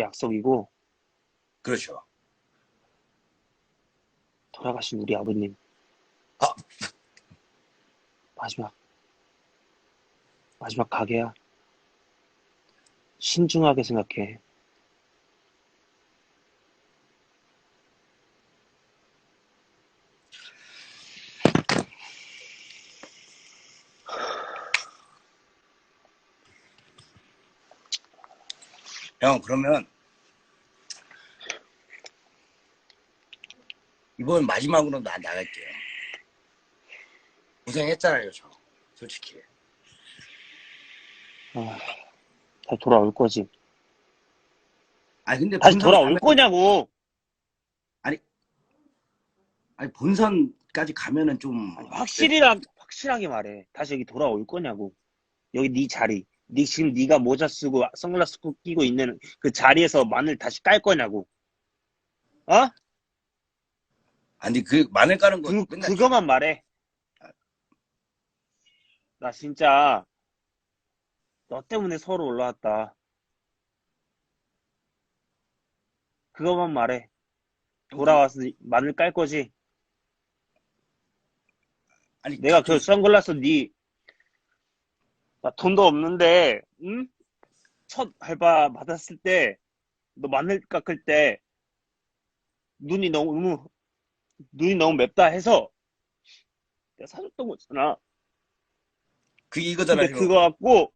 약속이고 그렇죠. 돌아가신 우리 아버님. 아. 마지막 마지막 가게야. 신중하게 생각해. 형, 그러면 이번 마지막으로 나 나갈게요. 고생했잖아요, 저. 솔직히. 아, 다 돌아올 거지. 아니 근데 다시 돌아올 가면- 거냐고. 아니 본선까지 가면은 좀 확실히랑 확실하게 말해. 다시 여기 돌아올 거냐고. 여기 네 자리. 네 지금 네가 모자 쓰고 선글라스 끼고 있는 그 자리에서 마늘 다시 깔 거냐고. 어? 아니 그 마늘 까는 거 그, 그거만 말해. 나 진짜 너 때문에 서울 올라왔다. 그거만 말해. 돌아와서 마늘 깔 거지. 아니 내가 그 선글라스 니, 나 돈도 없는데, 응? 첫 알바 받았을 때, 너 마늘 깎을 때, 눈이 너무, 눈이 너무 맵다 해서, 내가 사줬던 거잖아. 그 이거잖아요. 근데 그거 갖고,